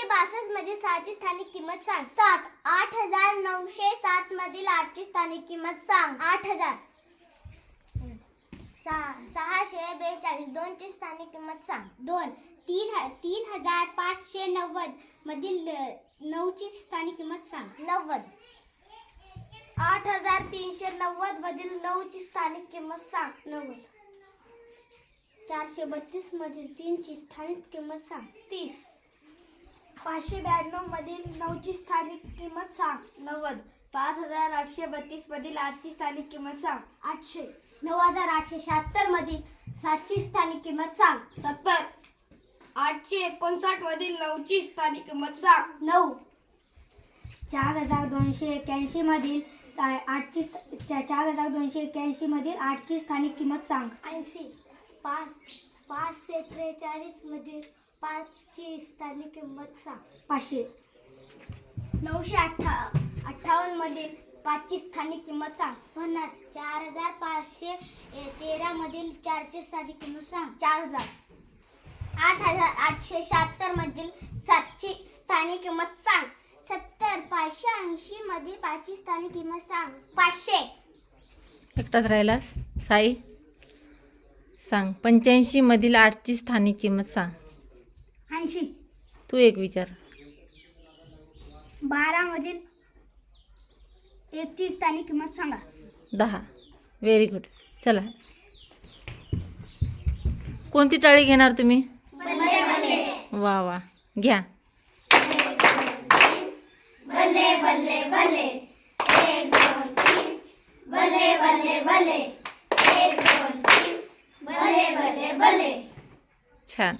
सातशे बासष्टमध्ये सहाची स्थानिक किंमत सांग. सात. आठ हजार नऊशे सात मधील आठची स्थानिक किंमत सांग. आठ हजार. सहा. सहाशे बेचाळीस. दोनची स्थानिक किंमत सांग. दोन. तीन ह तीन हजार पाचशे नव्वद मधील नऊची स्थानिक किंमत सांग. नव्वद. आठ हजार तीनशे नव्वद मधील नऊची स्थानिक किंमत सांग. नव्वद. चारशे बत्तीस मधील तीनची स्थानिक किंमत सांग. तीस. पाचशे ब्याण्णव मधील नऊची स्थानिक किंमत सांग. नव्वद. पाच हजार आठशे बत्तीस मधील आठची स्थानिक किंमत सांग. आठशे. नऊ हजार आठशे शहात्तर मधील सातची स्थानिक किंमत सांग. सत्तर. आठशे एकोणसाठ मधील नऊची स्थानिक किंमत सांग. नऊ. चार हजार दोनशे एक्याऐंशी मधील आठची चार हजार दोनशे एक्याऐंशी मधील आठची स्थानिक किंमत सांग. ऐंशी. पाच. पाचशे त्रेचाळीस मधील पाचची स्थानिक किंमत सांग. पाचशे. नऊशे अठ्ठा अठ्ठावन्न मधील पाचची स्थानिक किंमत सांग. पन्नास. चार हजार पाचशे ए, तेरा मधील स्थानिक किंमत सांग. चार हजार. आठ हजार आठशे शहात्तर मधील सातची स्थानिक किंमत सांग. सत्तर. पाचशे ऐंशी मधील पाचची स्थानिक किंमत सांग. पाचशे. एकटाच राहिलास? साई? सांग. पंच्याऐंशी मधील आठची स्थानिक किंमत सांग. ऐसी तू एक विचार. बारामधील एकची स्थानिक किंमत सांगा. दहा. व्हेरी गुड चला. कोणती टाळी घेणार तुम्ही? वा वा. घ्या. बल्ले बल्ले बल्ले. बल्ले बल्ले बल्ले. बल्ले बल्ले बल्ले. छान.